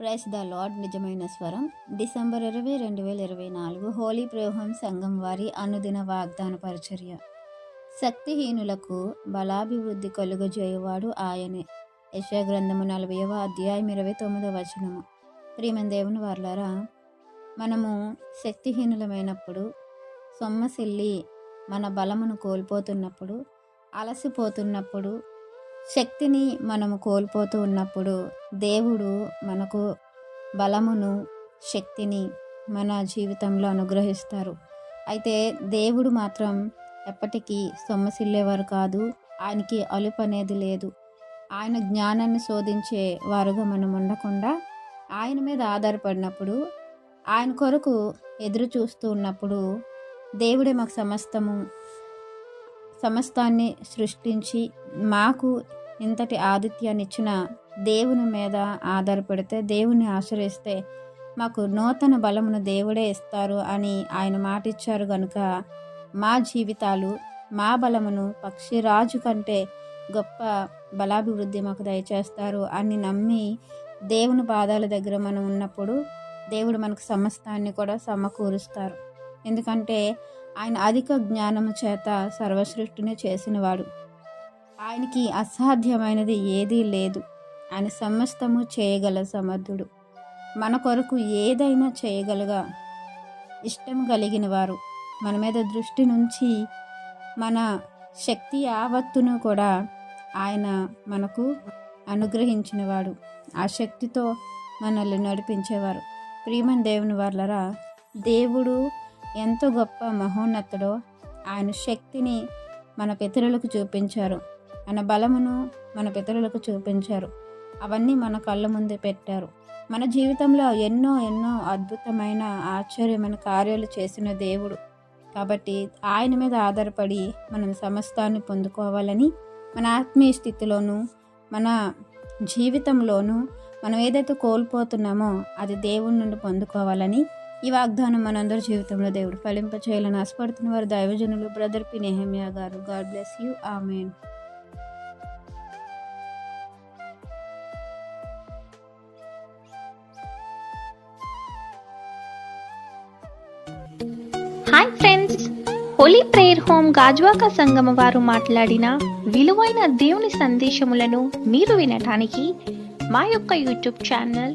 Price the lord నిజమైన స్వరం. December ఇరవై రెండు వేల ఇరవై నాలుగు హోలీ ప్రోహం సంఘం వారి అనుదిన వాగ్దాన పరిచర్య. శక్తిహీనులకు బలాభివృద్ధి కలుగజేయువాడు ఆయనే. యశాగ్రంథము నలభైవ అధ్యాయం ఇరవై తొమ్మిదవ వచనము. ప్రియమైన దేవుని వార్లారా మనము శక్తిహీనులమైనప్పుడు సొమ్మసిల్లి మన బలమును కోల్పోతున్నప్పుడు అలసిపోతున్నప్పుడు శక్తిని మనము కోల్పోతూ ఉన్నప్పుడు దేవుడు మనకు బలమును శక్తిని మన జీవితంలో అనుగ్రహిస్తారు. అయితే దేవుడు మాత్రం ఎప్పటికీ సొమ్మసిల్లేవారు కాదు ఆయనకి అలుపు అనేది లేదు. ఆయన జ్ఞానాన్ని శోధించే వారుగా మనం ఉండకుండా ఆయన మీద ఆధారపడినప్పుడు ఆయన కొరకు ఎదురు చూస్తూ ఉన్నప్పుడు దేవుడే మాకు సమస్తము సమస్తాన్ని సృష్టించి మాకు ఇంతటి ఆదిత్యాన్ని ఇచ్చిన దేవుని మీద ఆధారపడితే దేవుని ఆశ్రయిస్తే మాకు నూతన బలమును దేవుడే ఇస్తారు అని ఆయన మాట ఇచ్చారు కనుక మా జీవితాలు మా బలమును పక్షిరాజు కంటే గొప్ప బలాభివృద్ధి మాకు దయచేస్తారు అని నమ్మి దేవుని పాదాల దగ్గర మనం ఉన్నప్పుడు దేవుడు మనకు సమస్తాన్ని కూడా సమకూరుస్తారు. ఎందుకంటే ఆయన అధిక జ్ఞానము చేత సర్వసృష్టిని చేసినవాడు. ఆయనకి అసాధ్యమైనది ఏదీ లేదు. ఆయన సమస్తము చేయగల సమర్థుడు. మన కొరకు ఏదైనా చేయగలగా ఇష్టం కలిగిన వారు మన మీద దృష్టి నుంచి మన శక్తి యావత్తును కూడా ఆయన మనకు అనుగ్రహించినవాడు. ఆ శక్తితో మనల్ని నడిపించేవారు. ప్రియమన్ దేవుని వాళ్ళరా దేవుడు ఎంత గొప్ప మహోన్నతుడో ఆయన శక్తిని మన పితరులకు చూపించారు. ఆయన బలమును మన పితరులకు చూపించారు. అవన్నీ మన కళ్ళ ముందు పెట్టారు. మన జీవితంలో ఎన్నో ఎన్నో అద్భుతమైన ఆశ్చర్యమైన కార్యాలు చేసిన దేవుడు. కాబట్టి ఆయన మీద ఆధారపడి మనం సమస్తాన్ని పొందుకోవాలని మన ఆత్మీయ స్థితిలోనూ మన జీవితంలోనూ మనం ఏదైతే కోల్పోతున్నామో అది దేవుడి నుండి పొందుకోవాలని ఈ వాగ్దానం మనందరి జీవితంలో దేవుడు ఫలింప చేయాలని ఆశపడుతున్న వారు దైవజనులు బ్రదర్ పి నెహమియా గారు. God bless you. Amen. Hi friends holy prayer home Gajuwaka సంగమ వారు మాట్లాడిన విలువైన దేవుని సందేశములను మీరు వినటానికి మా యొక్క యూట్యూబ్ ఛానల్